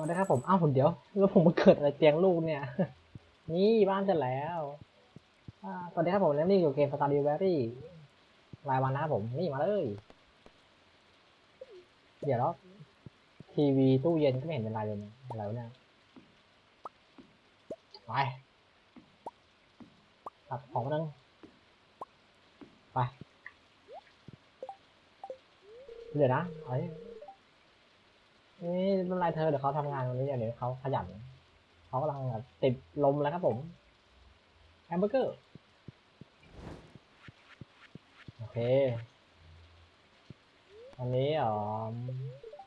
วัสดีครับผม อ้าวผมเดี๋ยว แล้วผมมาเกิดอะไรเตียงลูกเนี่ย นี่บ้านเสร็จแล้วสวัสดีครับผมแล้วนี่อยู่เกมสตาร์ดิวแบรี่รายวันนะผม นี่มาเลย เดี๋ยวแล้วทีวีตู้เย็นก็ไม่เห็นเป็นไรเลยนี่ยอะไรวะเนี่ยไปตัดของมานึงไป เดี๋ยวนะเอ้ นี่ไม่เป็นไรเธอเดี๋ยวเขาทำงานวันนี้เดี๋ยวเขาขยันเขากำลังติดลมแล้วครับผมแฮมเบอร์เกอร์ โอเควันนี้อ๋อ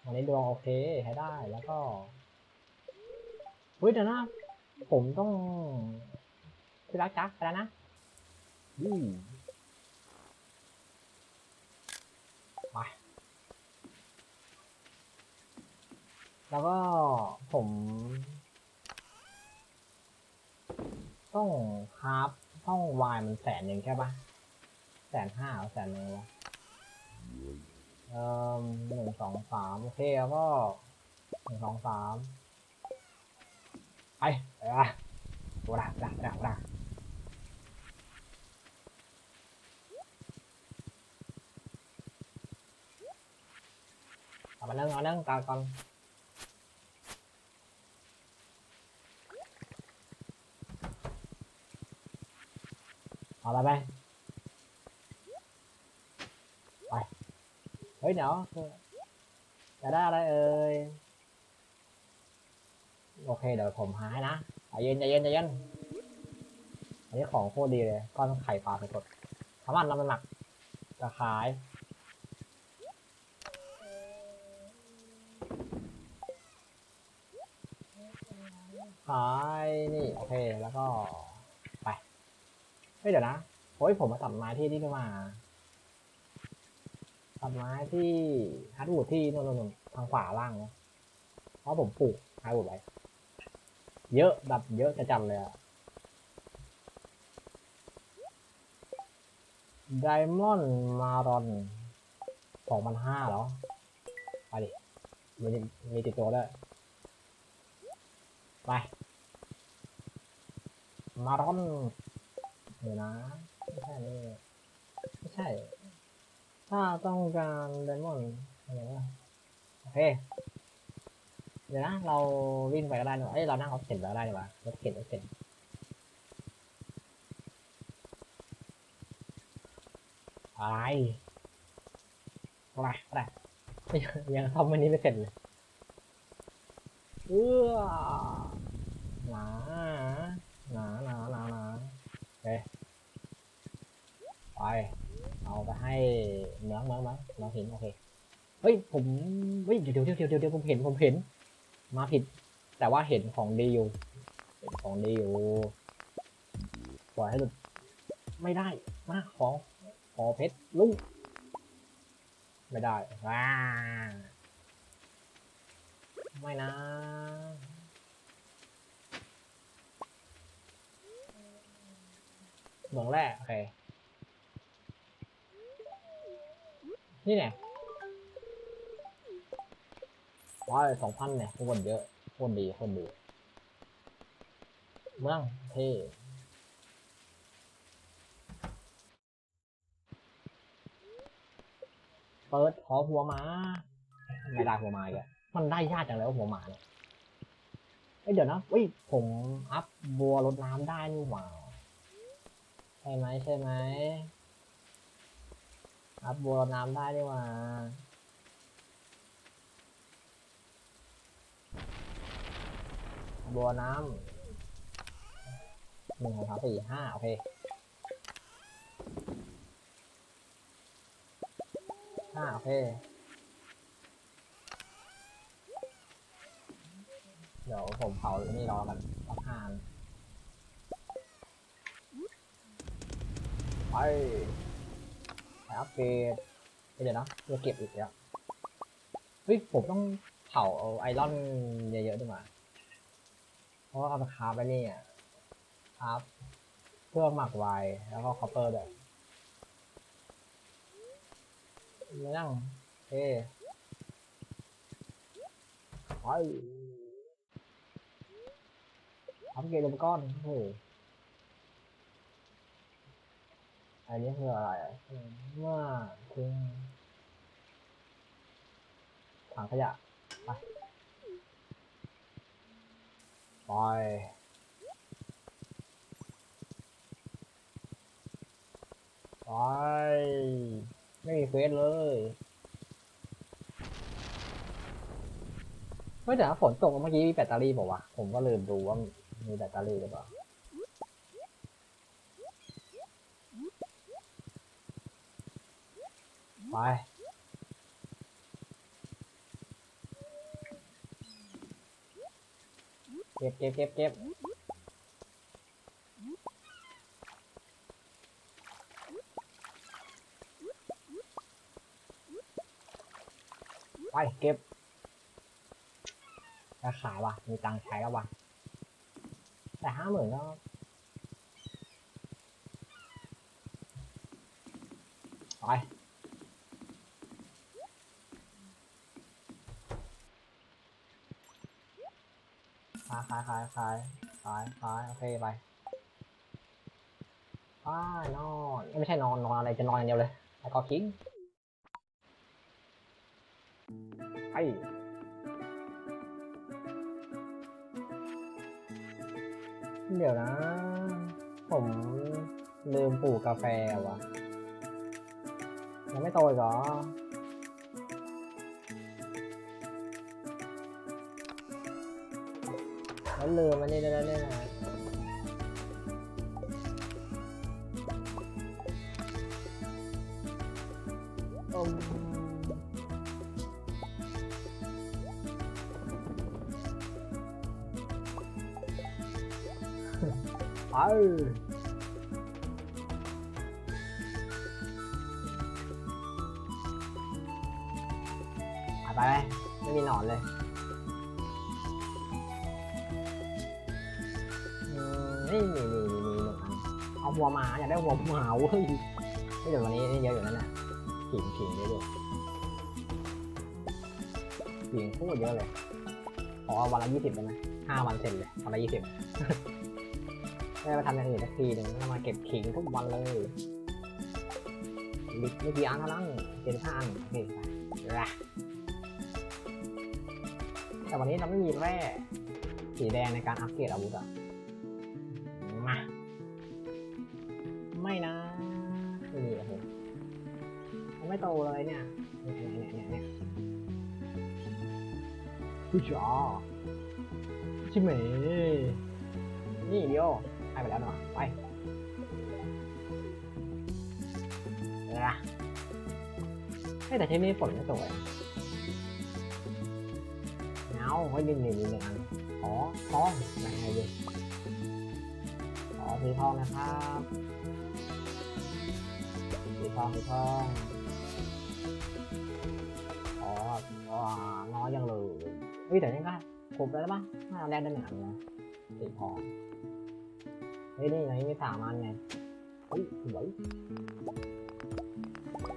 วันนี้ดวงโอเคใช้ได้แล้วก็เฮ้ยเดี๋ยวนะ ผมต้องที่รักจักไปแล้วนะอืมไป แล้วก็ผม ต้องคราฟห้องวายมันแสนหนึ่งใช่ปะแสนห้าแสนหนึ่งวะเอ่อหนึ่งสองสามโอเคแล้วก็หนึ่งสองสามไปไปละโอ้ละละละละเอามานั่งเอาเนั่องตาก่อน เอาอะไรไปไป เฮ้ยเดี๋ยวจะได้อะไรเอ่ย โอเคเดี๋ยวผมหาให้นะใจเย็นใจเย็นใจเย็น อันนี้ของโคตรดีเลยก้อนไข่ปลาสดสามารถนำไปหมักจะขายขายนี่ โอเค แล้วก็ เฮ้ยเดี๋ยวนะโอ้ยผมมาตัดไม้ที่นี่นี่มาตัดไม้ที่ฮาร์ดวูดที่นู่นนนทางขวาล่างนะเพราะผมปลูกฮาร์ดวูดไว้เยอะแบบเยอะจะจัดเลยอะไดมอนด์มารอนสองพันห้าเหรอไปดิมีมีติดตัวด้วยไป มารอน เดี๋ยวนะไม่ใช่นี่ไม่ใช่ ถ้าต้องการไดมอนด์อะไรวะโอเคเดี๋ยวนะเราวิ่งไปก็ได้นี่หว่าเอ้ยเรานั่งรถเข็นไปก็ได้นี่หว่ารถเข็นรถเข็นอะไรอะไรอะไรยังยังทำวันนี้ไม่เสร็จเลยเอื้อหนาหนาหนาโอเค ไป เอาไปให้เหมืองเหมืองเหมืองเหมืองหินโอเค เฮ้ยผมเฮ้ยเดี๋ยวเดี๋ยวเดี๋ยวเดี๋ยวผมเห็นผมเห็น มาผิด แต่ว่าเห็นของดีอยู่เห็นของดีอยู่ปล่อยให้หลุดไม่ได้มาขอขอเพชรลุงไม่ได้ว้าไม่นะเหมืองแรกโอเค นี่ไงว้ายสองพันเนี่ยคนเยอะคนดีคนดีเมืองเท่เปิดขอหัวหมาไม่ได้หัวหมาอีกมันได้ยากจังเลยหัวหมาเนี่ยเเดี๋ยวนะเฮ้ยผมอัพบัวรดน้ำได้นี่หว่าใช่ไหมใช่ไหม อัพบัวรดน้ำได้นี่หว่าบัวน้ำหนึ่งสองสามสี่ห้าโอเคห้าโอเคเดี๋ยวผมเผาอันนี่รอกันสักห้านไป อัปเกรดเดี๋ยวนะจะเก็บอีกแล้วเฮ้ยผมต้องเผาเอาไอรอนเยอะๆดีกว่าเพราะว่าเอาไปคราฟไปนี่อะคราฟเพื่อหมักไวแล้วก็คอปเปอร์ด้วยนั่งเคไปอัปเกรดอุปกรณ์โอ้โห อันนี้คืออะไรอะเมื่อทิ้งถังขยะไปไปไปไม่มีเควสเลยเฮ้แต่ฝนตกเมื่อกี้มีแบตเตอรี่บอกว่าวะผมก็ลืมดูว่ามีแบตเตอรี่หรือเปล่า ไป เก็บเก็บเก็บเก็บไปเก็บจะขายว่ะ มีตังค์ใช้แล้วว่ะ แต่ห้าหมื่นก็ไป ขายขายขายขายขายขายโอเคไปไปนอนเอ้ยไม่ใช่นอนนอนอะไรจะนอนอย่างเดียวเลยแล้วก็ทิ้งไปเดี๋ยวนะ ผมลืมปลูกกาแฟว่ะยังไม่โตอีกเหรอ แล้วลืมอันนี้แล้วเนี่ยนะอมไปไปไปไม่มีหนอนเลย ได้หัวหมาเว้ยไม่เดี๋ยววันนี้นี่เยอะอยู่นั่นน่ะขิงขิงเยอะด้วยขิงพูดเยอะเลยขอวันละยี่สิบได้ไหมห้าวันเสร็จเลยวันละยี่สิบได้มาทำอย่างอื่นสักทีหนึ่งแล้วมาเก็บขิงทุกวันเลยลิไม่กี่อันเท่านั้นเจ็ดห้าอันโอเคไปละแต่วันนี้เราไม่มีแร่สีแดงในการอัปเกรดอาวุธอะ ผู้ชอชิเมนี่เดียวให้ไปแล้วเนาะไปเดี๋ยวนะเฮ้แต่ที่นี่ฝนไม่ตกเลยเอาเฮ้ยนี่นี่นี่หนึ่งอันอ๋อทองไม่ให้ดิขอสีทองนะครับสีทองสีทองอ๋ออ๋อน้อยยัง เลยเฮ้ยแต่ยังก็ครบแล้วปะน่าแรกได้หนึ่งอันนะสีทองเฮ้ยนี่ไงมีสามอันไงเฮ้ยสวย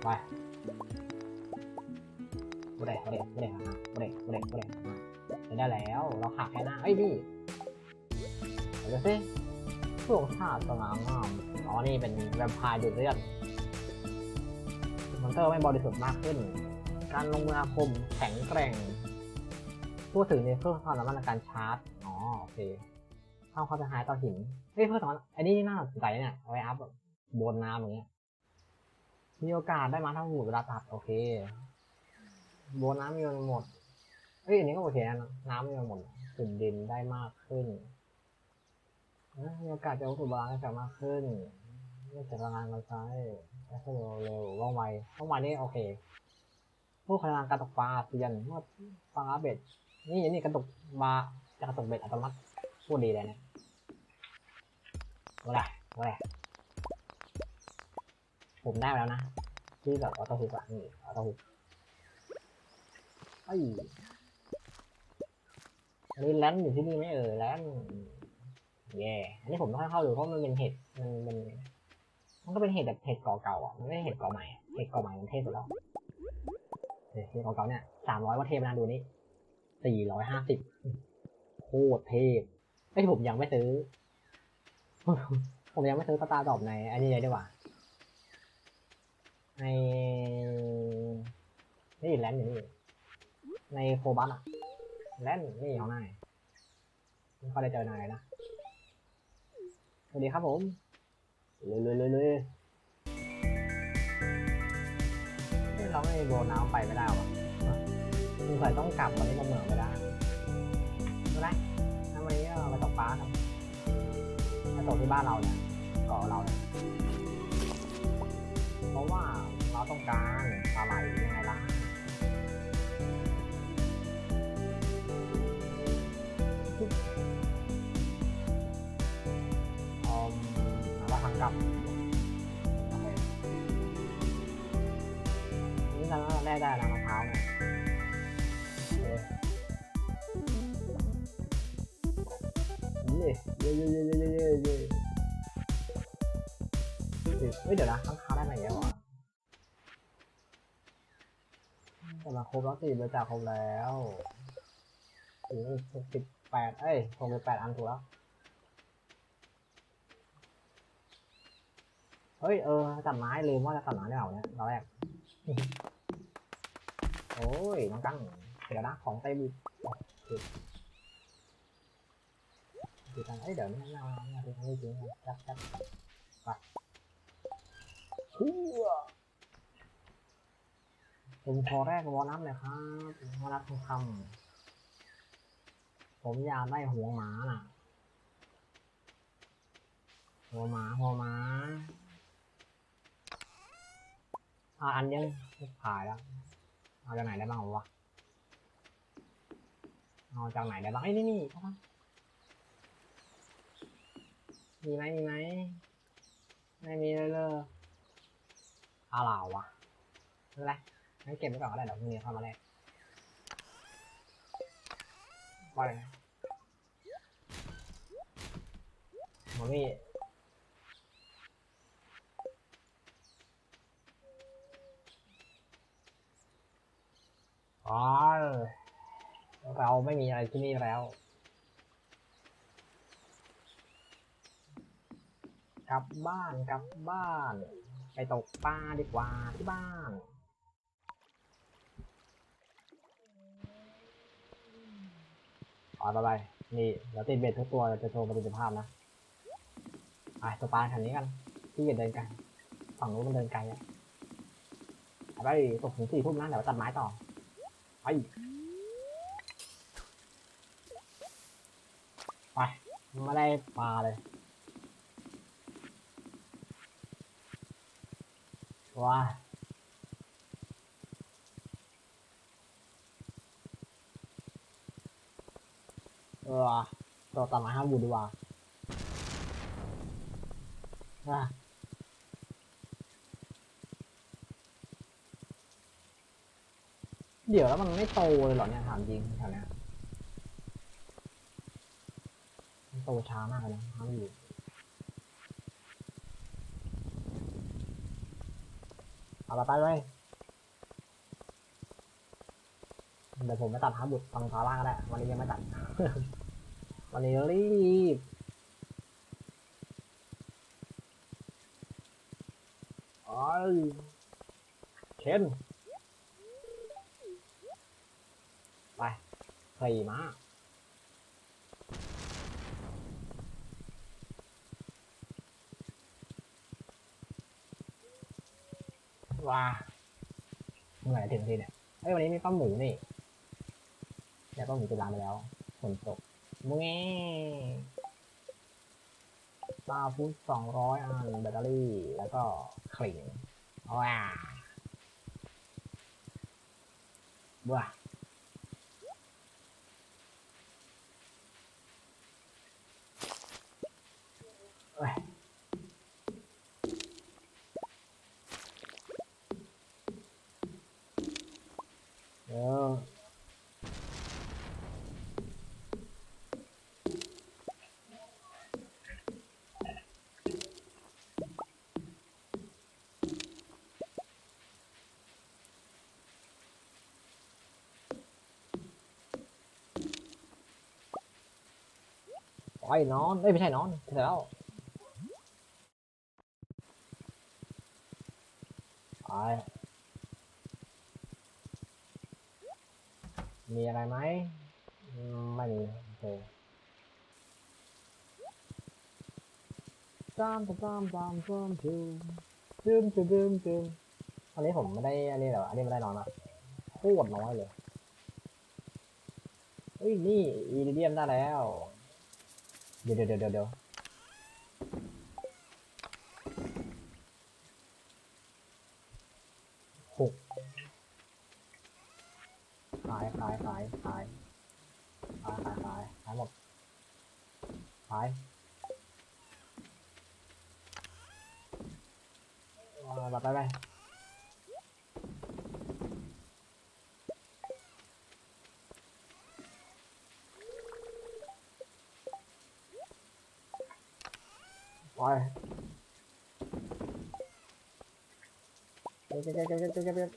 ไปบุเรบุเรบุเรหาบุเรบุเรบุเรหาได้แล้ว เราขาดแค่หน้าเอ้ยนี่เดี๋ยวสิพวกชาติสง่างามอ๋อนี่เป็นแวมไพร์ดูดเลือดมอนเตอร์ไม่บริสุทธิ์มากขึ้น การลงมืออาคมแข็งแกร่ง พูดถึงในเพิ่มความสามารถในการชาร์จ อ๋อโอเคเพิ่มความเสียหายต่อหินเฮ้ยเพิ่มสามารถอันนี้น่าสนใจเนี่ยเอาไว้อัพแบบบนน้ำอย่างเงี้ย มีโอกาสได้มาเท่าหูเวลาตัดโอเคบนน้ำมีมันหมด เฮ้ยอันนี้ก็โอเคนะน้ำมีมันหมดขึ้นดินได้มากขึ้นมีโอกาสจะวัตถุโบราณได้มากขึ้นไม่เสียพลังงานมาใช้ใช้เร็วเร็วว่องไวว่องไวนี่โอเค ผู้พลังการตกปลาเซียนเมื่อปลาเบ็ด นี่นี่กระตกปลาจะกระตกเบ็ดอัตโนมัติพูดดีเลยนี่ยว่าไรว่าไรผมได้แล้วนะที่แบบออโต้ฮุกอะนี่ออโต้ฮุกไอ้ยอันนี้แลนด์อยู่ที่นี่ไหมเออแลนด์แย่อันนี้ผมต้องเข้าดูเพราะมันเป็นเห็ดมันมันมันก็เป็นเห็ดแบบเห็ดเก่าๆอะมันไม่ใช่เห็ดเก่าใหม่เห็ดเก่าใหม่มันเทพสุดแล้วเห็ดเก่าๆเนี่ยสามร้อยว่าเทพนะดูนี่ สี่ร้อยห้าสิบโคตรเทพไอ้ยผมยังไม่ซื้อ ผมยังไม่ซื้อสตาร์ดรอปในอันนี้เลยดีกว่าในนี่แลนด์อยู่นี่ในโคบัสอะแลนด์นี่ของนายไม่ค่อยได้เจอนายนะสวัสดีครับผมเลยเลยเลยเลยเฮ้ยเราไม่โบนน้ำไปไม่ได้หรอ สงสัยต้องกลับวันนี้มาเหมืองไม่ได้ไม่ได้ทำไมเนี่ยเราไปตกปลาครับมาตกที่บ้านเราเนี่ยเกาะเราเนี่ยเพราะว่าเราต้องการปลาไหลยังไงล่ะอืมเอาว่าทางกลับนี่เราแร่ได้แล้วมะพร้าวเนี่ย เย่เย่เย่เย่เย่เย่เฮ้ยเดี๋ยวนะข้างค้าได้ไหมเนี่ยวะแต่มาครบแล้วสี่บริจากครบแล้วถึงหกสิบแปดเอ้ยหกสิบแปดอันถูกแล้ว เฮ้ย เออตัดไม้ลืมว่าจะตัดไม้ได้เปล่าเนี่ยตอนแรก โอ้ยน้องกั้งเดี๋ยวนะของเต็ม อีกคือคือกันเอ้ยเดี๋ยวไม่เอาไม่เอาไม่เอาไม่จริงจับจับไปเฮ้ยผมขอแรกวอน้ำหน่อยครับวอน้ำทองคำผมอยากได้หัวหมาน่ะหัวหมาหัวหมาอ่าอันยังขายแล้วเอาจากไหนได้บ้างวะเอาจากไหนได้บ้างไอ้นี่นี่เข้า มีไหมมีไหมไม่มีเลยเลยอะไรวะนั่นแหละงั้นเก็บไว้ก่อนก็ได้เดี๋ยวพรุ่งนี้เข้ามาแลกว่าไงหมอมี่อ๋อเราไม่มีอะไรที่นี่แล้ว ลับบ้านกลับบ้าน ไปตกปลาดีกว่าที่บ้านอ๋อไปไปนี่เดี๋ยวติดเบ็ดทุกตัวเราจะโชว์ประสิทธิภาพนะไปตกปลาคันนี้กันที่จะเดินกันฝั่งนู้นมันเดินไกลอะไปตกถึงสี่ทุ่มนะเดี๋ยวตัดไม้ต่อไปไปไม่ได้ปลาเลย ว้าเออตัวตัดไม้ห้าบุดีกว่าว้าเดี๋ยวแล้วมันไม่โตเลยเหรอเนี่ยถามจริงแถวเนี้ยมันโตช้ามากเลยนะห้ามอยู่ เอาไปไปเลยเดี๋ยวผมไปตัดฮาบุตรฟังซาร่าก็ได้ วันนี้ยังไม่ตัด วันนี้รีบโอ้ยเคนไปขี่ม้าว้าเมื่อไหร่ถึง ทีเนี่ยเฮ้ยวันนี้มีป้าหมูนี่แล้วป้าหมูจะลาไปแล้วฝนตกมึงปลาฟุตสองร้อยอันแบตเตอรี่ แล้วก็คลิ่งว้าว้าเอ้ยเดี๋ยว ไอ้ยนอนเอ้ยไม่ใช่นอนเสร็จแล้วไปมีอะไรไหมไม่มีโอเคจามจามจามจามจามจูมจูมจูมจูมจูมอันนี้ผมไม่ได้อันนี้เหรออันนี้ไม่ได้นอนอะโคตรน้อยเลยเฮ้ยนี่อีเดียมได้แล้ว เดี๋ยวเดี๋ยวเดี๋ยวเดี๋ยวหกขายขายขายขายขายขายขายขายหมดขายเอาไปไปไป ไปเก็บเก็บเก็บเก็บเก็บเก็บเก็บ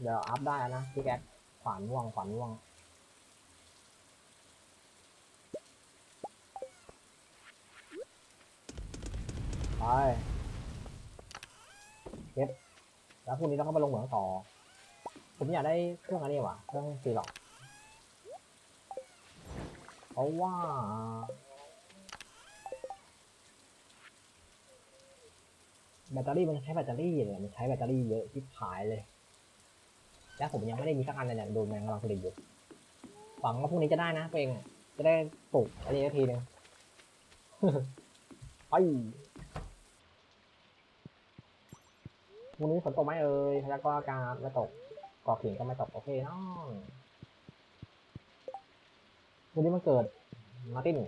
เดี๋ยวอัพได้นะพี่แก๊กขวานม่วงขวานม่วงไปเก็บแล้วพรุ่งนี้เราก็ไปลงเหมืองต่อ ผมอยากได้เครื่องอันนี้ว่ะเครื่องซีหรอกเพราะว่า แบตเตอรี่มันใช้แบตเตอรี่เนี่ยมันใช้แบตเตอรี่เยอะที่ขายเลย แล้วผมยังไม่ได้มีสักอันเลยเนี่ยโดูแมงกำลังผลิตอยู่หวังว่าพรุ่งนี้จะได้นะตัวเองจะได้ปลูกอันนี้สักทีหนึ่งไปพรุ่งนี้ฝนตกไหมเอ่ยแล้วก็อากาศไม่ตกกอกขิงก็ไม่ตกโอเคนาะพรุ่งนี้มันเกิดมาติน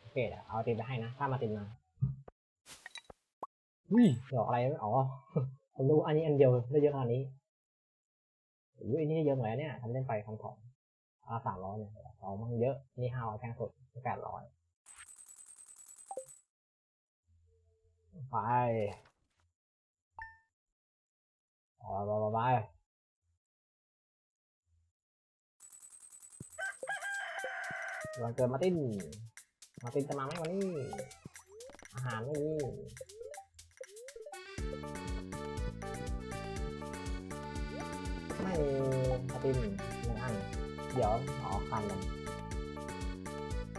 โอเคเดี๋ยวเอาตินไปให้นะ ถ้ามาตินมา อุ้ยดอกอะไรอ๋อผมรู้อันนี้อันเดียวได้เยอะขนาดนี้อุ้ยอันนี้เยอะหน่อยเนี่ยทำเล่นไปคำของอาสามร้อยเนี่ยเอามันเยอะนี่ห้าร้อยแพงสุดแปดร้อยไปไปไปไปไปวันเกิดมาติน มาตินจะมาไหมวันนี้ อาหารไม่มี ไม่มีมาร์ตินหนึ่งอัน เดี๋ยวขอคันหนึ่ง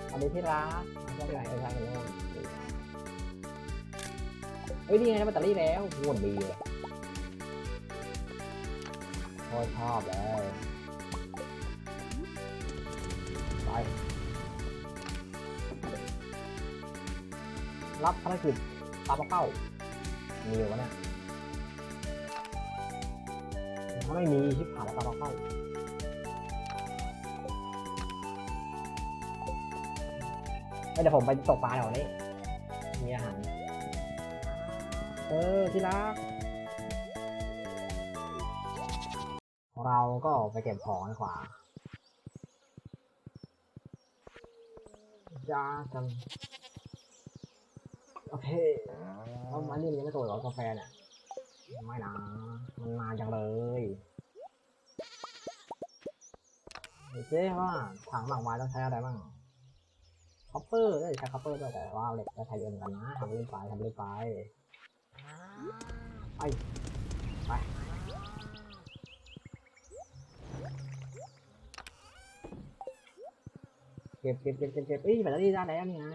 สวัสดีที่รักเอาจะไปไหนไปไหนกันโน่นเฮ้ยนี่ไงได้แบตเตอรี่แล้วโคตรดีเลยโคตรชอบเลยไปรับภารกิจตามเป้า มีอยู่วะเนี่ยถ้าไม่มีชิบหายแล้วตามเป้าเอ้ยเดี๋ยวผมไปตกปลาแถวนี้ มีอาหาร เออที่รัก เราก็ไปเก็บของดีกว่าจ้าจัง โอเคแล้วมันนี่มันยังไม่โตเหรอกาแฟเนี่ยไม่นะมันนานจังเลยดูซิว่าถังหมักไม้ต้องใช้อะไรบ้างคัพเปอร์ได้ใช้คัพเปอร์ด้วยแต่ว่าเหล็กก็ใช้เยอะเหมือนกันนะทำเรื่อยไปทำเรื่อยไปไปไปเก็บเก็บเก็บเก็บเก็บเอ้ยแบตเตอรี่ได้แล้วนี่ไง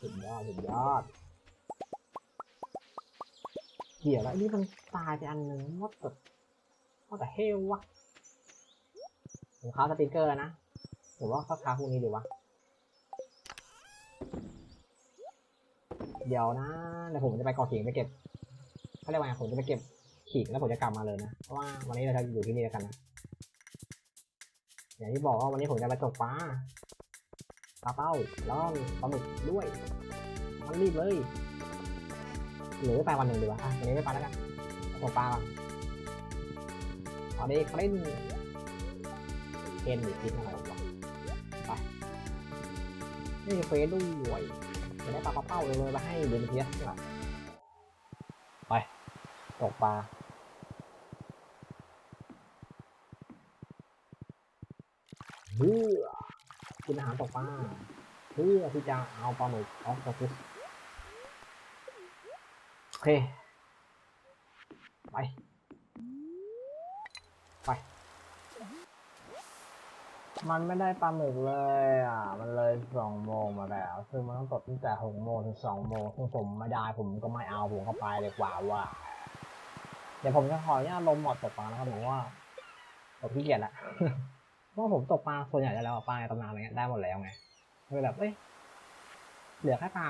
สุดยอดสุดยอด เดี๋ยวแล้วอันนี่มันตายไปอันหนึ่งว่าแต่ว่าแต่เฮลวะผมค้าสติกเกอร์แล้วนะหรือว่าเขาค้าพวกนี้ดีวะเดี๋ยวนะเดี๋ยวผมจะไปก่อขิงไปเก็บเขาเรียกว่าไงผมจะไปเก็บขิงแล้วผมจะกลับมาเลยนะเพราะว่าวันนี้เราจะอยู่ที่นี่แล้วกันนะอย่างที่บอกว่าวันนี้ผมจะไปตกปลาปลาเป้าล้วก็ปลาหมึกด้วยมันรีบเลย หรือไปวันหนึ่งดีกวะอะวันนี้ไม่ไปแล้วกันตกปลาก่อนตอนนี้คลิ้นเอ็นหรือคิดอะไรวะไปนี่เฟสด้วยจะได้ปลาเป้าเลยเลยมาให้เดนเทียสหน่อยไปตกปลาเบื่อกินอาหารตกปลาเพื่อที่จะเอาปลาหมึกออกจากฟิสโอ เค ไป ไป มันไม่ได้ปลาหมึกเลยอะ มันเลยสองโมงมาแล้วซึ่งมันต้องตกตั้งแต่หกโมงถึงสองโมงซึ่งผมไม่ได้ผมก็ไม่เอาผมก็ไปเลยกว่าว่า เดี๋ยวผมจะขออนุญาตลงหมดตกปลานะครับผมว่าผมขี้เกียจละเพราะผมตกปลาส่วนใหญ่จะแล้วปลาในตำนานอะไรเงี้ยได้หมดแล้วไงก็แบบเอ้ยเหลือแค่ปลา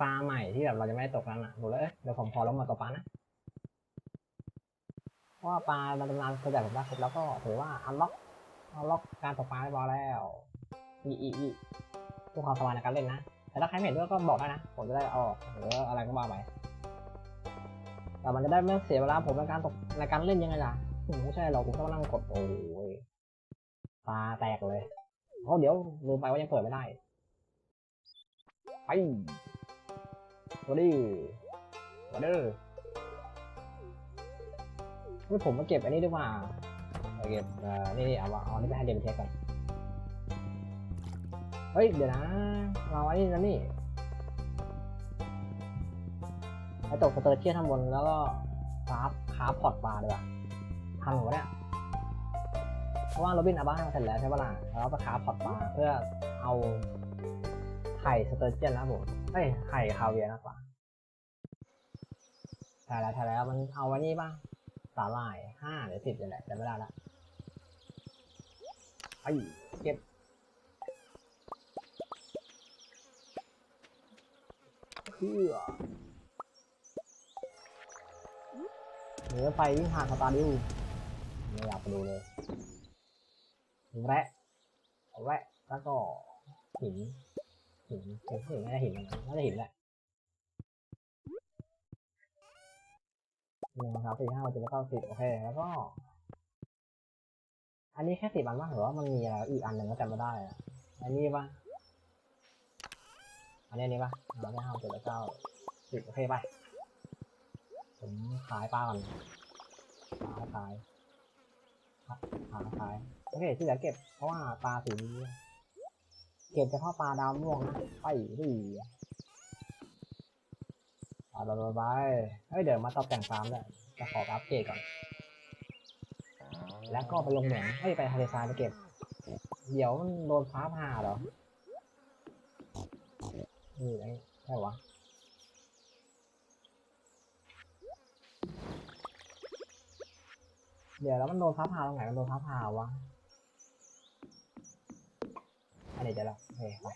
ปลาใหม่ที่แบบเราจะไม่ได้ตกนั้นอะผมเลยเอ้ยเดี๋ยวผมขอลงมดตกปลานะเพราะว่าปลาในตำนานส่วนใหญ่ผมได้ครบแล้วก็ถือว่าอันล็อกอันล็อกการตกปลาได้บอแล้วอีอีอีพื่อความสบายในการเล่นนะแต่ถ้าใครไม่เห็นด้วยก็บอกได้นะ ผมจะได้ออกหรืออะไรก็ว่าไปแต่มันจะได้ไม่เสียเวลาผมในการตกในการเล่นยังไงล่ะอืมไม่ใช่หรอกผมต้องนั่งกดโอ้ยตาแตกเลยเพราะเดี๋ยวลืมไปว่ายังเปิดไม่ได้ไป สวัสดีสวัสดีเฮ้ยผมมาเก็บอันนี้ดีกว่ามาเก็บเอ่อนี่นี่เอาเอาอันนี้ไปให้เดมเทสก่อน เฮ้ย เดี๋ยวนะ เราอ้นี่นะนี่ไปตกสเตอร์เทียนข้างบนแล้วก็คราฟคราฟพอร์ตปลาดีกว่าทำหมดเนี่ยเพราะว่าโรบินอาบ้าเสร็จแล้วใช่ปะล่ะแล้วก็คราฟพอร์ตปลาเพื่อเอาไข่สเตอร์เทียนนะผม เอ้ยไข่คาเวียร์มากกว่าใช่แล้วใช่แล้วมันเอาไว้นี่ป่ะสาหร่ายห้าหรือสิบนี่แหละจำไม่ได้ละไอ้เก็บเพื่อเหนือไปวิ่งผ่านสตาร์ดิวไม่อยากไปดูเลยแวะแวะแล้วก็หิน หินหินน่าจะหินน่าจะหินแหละหนึ่งสามสี่ห้าเจ็ดเก้าสิบโอเค แล้วก็ อันนี้แค่สิบอันบ้างหรือว่ามันมีอะไรอีกอันหนึ่งก็จำไม่ได้อะอันนี้ปะอันนี้นนี้ป่ะเราได้ห้าเจ็ดเก้าสิบโอเคไป ผมขายปลาก่อนขายขายขายขายโอเคที่เหลือเก็บเพราะว่าปลาสีนี้ เก็บเฉพาะปลาดาวม่วงนะไปดิปลาดาวไปเฮ้ยเดี๋ยวมาตอบแต่งฟาร์มเลยจะขออัปเกรดก่อน แล้วก็ไปลงเหมืองเฮ้ยไปทะเลทรายไปเก็บ เดี๋ยวมันโดนฟ้าผ่าเหรอนี่ไงใช่วะเดี๋ยวแล้วมันโดนฟ้าผ่าตรงไหนมันโดนฟ้าผ่าวะ นนี้จะละโอเคไป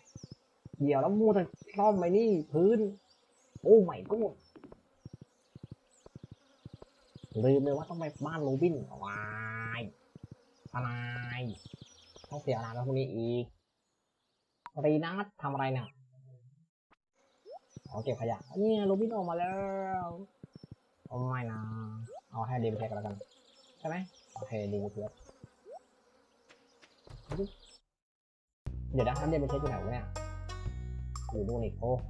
เดี๋ยวแล้วมูแต่ซ่อมไปนี่พื้น โอ้ไม่กูลืมเลยว่าต้องไปบ้านโรบินวายทนายต้องเสียเวลาแล้วพวกนี้อีกรีนัททำอะไรเนี่ยอ๋อเก็บขยะเนี่ยโรบินออกมาแล้วโอ้ไม่นะเอาให้ดีไปเช็คกันแล้วกัน ใช่ไหมโอเคดีเพื่อน เดี๋ยวนะท่านเดียนไปเช็คอยู่ไหนวะเนี่ยอยู่ดูนอีกโอ้โห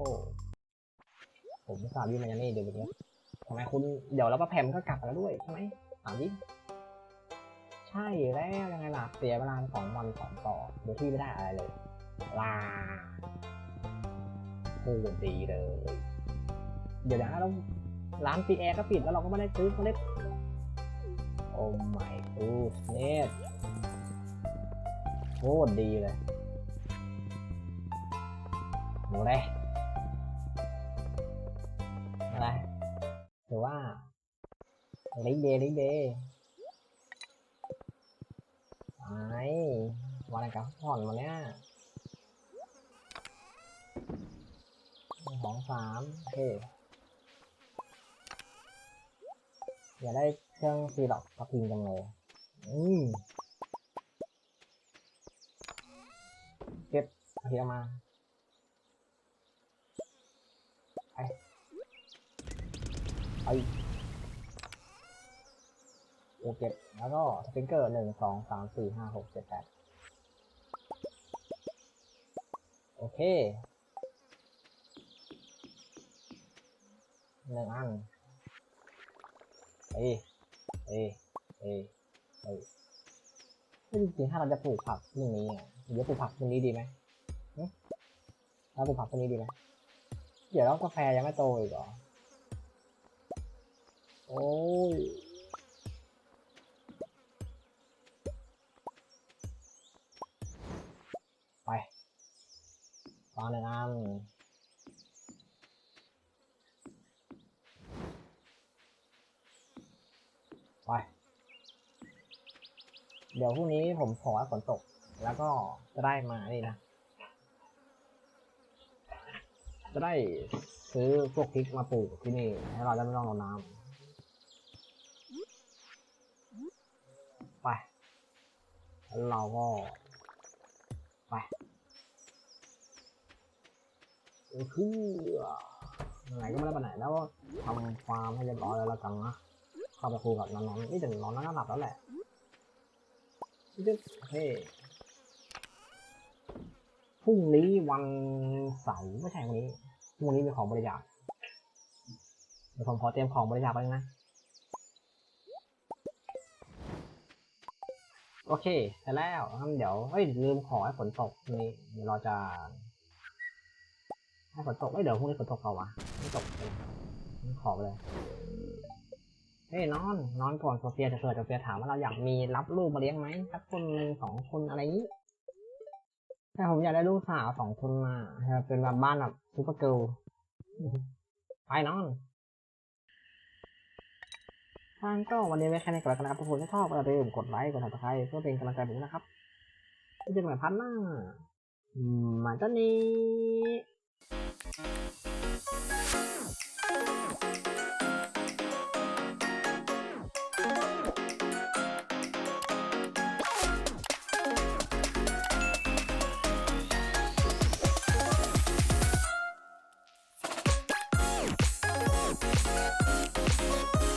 ผมสาบวิ่งมาอย่างนี้เดี๋ยวไปเช็คทำไมคุณเดี๋ยวแล้วป้าแพมก็กลับมาแล้วด้วยใช่ไหมถามดิใช่แล้วยังไงล่ะเสียเวลาสองวันสองต่อโดยที่ไม่ได้อะไรเลยลาโคตรดีเลย เดี๋ยวนะแล้วร้านปีแอร์ก็ปิดแล้วเราก็ไม่ได้ซื้อเมล็ดโอ้ my goodness โคตรดีเลย หนูเลยอะไรหรือว่าลิเดลิเดไอ้วันอะไรกับผ่อนวันเนี้ยหนึ่งสองสามโอเคอย่าได้เครื่องซีล็อกพับพิงจังเลยอืมเก็บเทียมา ไปไปโอเก็บแล้วก็สปริงเกอร์หนึ่งสองสามสี่ห้าหกเจ็ดแปดโอเคหนึ่งอันเอ้เอ้เอ้เอ้ไม่จริงถ้าเราจะปลูกผักตรงนี้อะหรือปลูกผักตรงนี้ดีไหมหึแล้วปลูกผักตัวนี้ดีไหม เดี๋ยวแล้วกาแฟยังไม่โตอีกเหรอ โอ้ยไปวางหนึ่งอันไป เดี๋ยวพรุ่งนี้ผมขอฝนตก แล้วก็จะได้มานี่นะ จะได้ซื้อพวกพริกมาปลูกที่นี่ ให้เราจะไม่ต้องรดน้ำไปแล้วเราก็ไปเออคือไหนก็ไม่ได้ไปไหนแล้วทำฟาร์มให้เรียบร้อยแล้วละกันนะเข้าไปคุยกับน้องๆนี่ถึงน้องน่าหลับแล้วแหละเฮ้พรุ่งนี้วันเสาร์ไม่ใช่วันนี้ พรุ่งนี้มีของบริจาคเดี๋ยวผมขอเตรียมของบริจาคไปนะ โอเคเสร็จแล้วเดี๋ยวเฮ้ยลืมขอให้ฝนตกนี่เดี๋ยวเราจะให้ฝนตกเอ้ยเดี๋ยวพรุ่งนี้ฝนตกเปล่าวะไม่ตกเลยขอไปเลยเฮ้ยนอน นอนก่อนโซเฟียจะเกิดโซเฟียถามว่าเราอยากมีรับลูกมาเลี้ยงไหมสักคนหนึ่งสองคนอะไรอย่างนี้ แต่ผมอยากได้ลูกสาวสองคนมาแบบเป็นแบบบ้านแบบซูเปอร์เกิลไปนอนทางก็วันนี้ไว้แค่นี้ก่อนแล้วกันะครับทุกคนถ้าชอบก็อย่าลืมกดไลค์กดติดตามเพื่อเป็นกำลังใจผมนะครับที่จะมาพันหน้ามมาตอนนี้